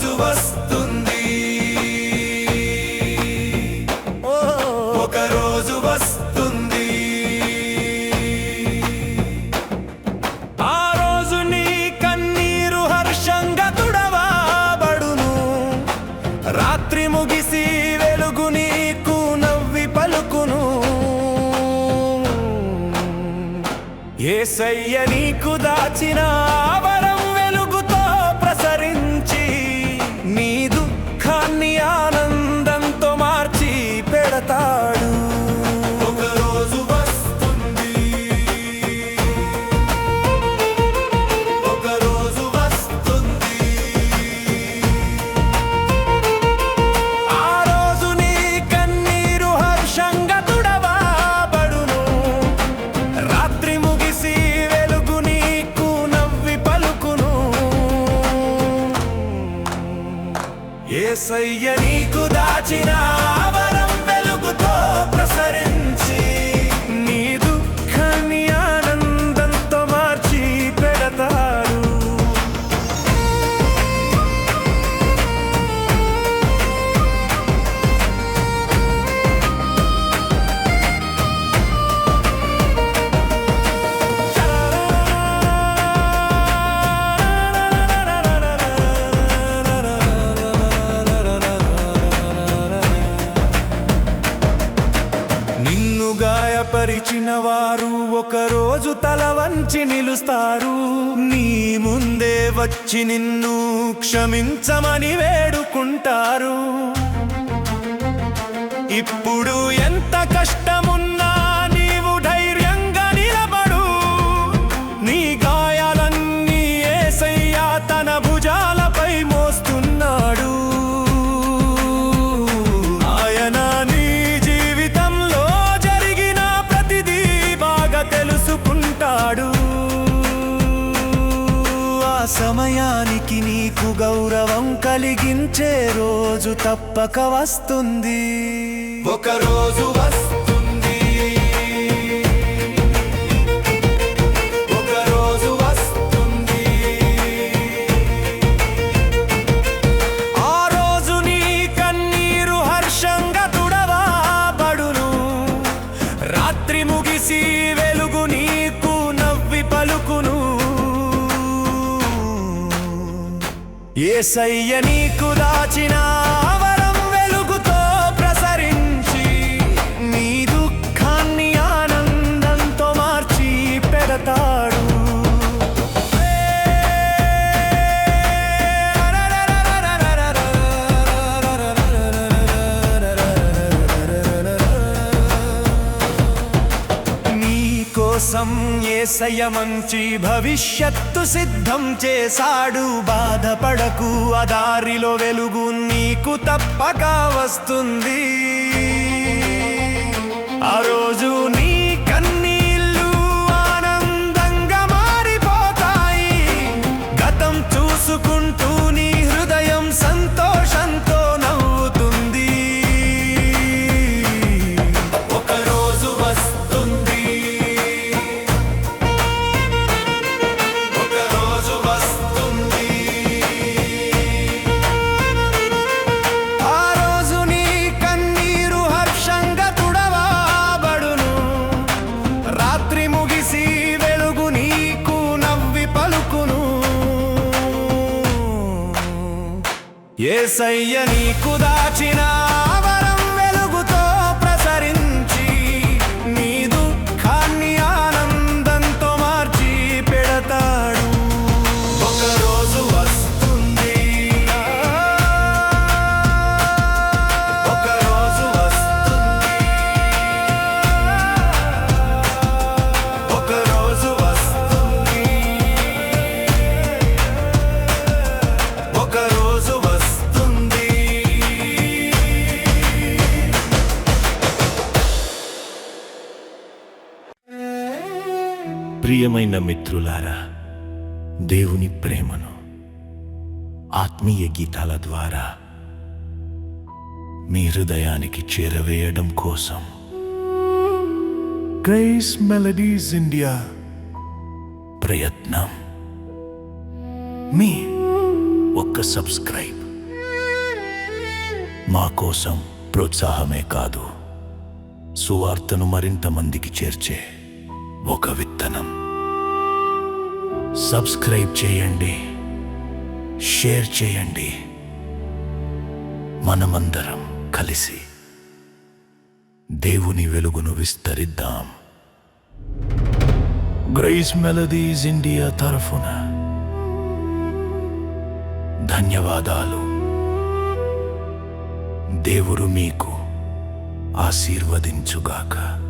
రోజు వస్తుంది. ఓ ఒక రోజు వస్తుంది. ఆ రోజు నీ కన్నీరు హర్షంగా తుడవాబడును. రాత్రి ముగిసి వెలుగు నీకు నవ్వి పలుకును. ఏసయ్య నీకు దాచిన ఏసయ్య నీకు దాచినా గాయపరిచిన వారు ఒకరోజు తల వంచి నిలుస్తారు. నీ ముందే వచ్చి నిన్ను క్షమించమని వేడుకుంటారు. ఇప్పుడు ఎంత కష్టం సమయానికి నీకు గౌరవం కలిగించే రోజు తప్పక వస్తుంది. ఒక రోజు వస్తుంది ఏసయ్య నీకు దాచిన వరం వెలుగుతో ప్రసరించి నీ దుఃఖాన్ని ఆనందంతో మార్చి పెడతాడు. నీ కోసం ఏసయ్య మంచి భవిష్యత్తు సిద్ధం చేశాడు. బాధపడకు ఆ దారిలో వెలుగు నీకు తప్పక వస్తుంది. ఆ రోజు ఏసయ్య నీకు దాచినా ప్రియమైన మిత్రులారా దేవుని ప్రేమను ఆత్మీయ గీతాల ద్వారా మీ హృదయానికి చేరవేయడం కోసం గ్రేస్ మెలడీస్ ఇండియా ప్రయత్నం. మీ ఒక్క సబ్స్క్రైబ్ మా కోసం ప్రోత్సాహమే కాదు సువార్తను మరింత మందికి చేర్చే ఒక విత్తనం. సబ్స్క్రైబ్ చేయండి. షేర్ చేయండి. మనమందరం కలిసి దేవుని వెలుగును విస్తరిద్దాం. గ్రేస్ మెలడీస్ ఇండియా తరఫున ధన్యవాదాలు. దేవుడు మీకు ఆశీర్వదించుగాక.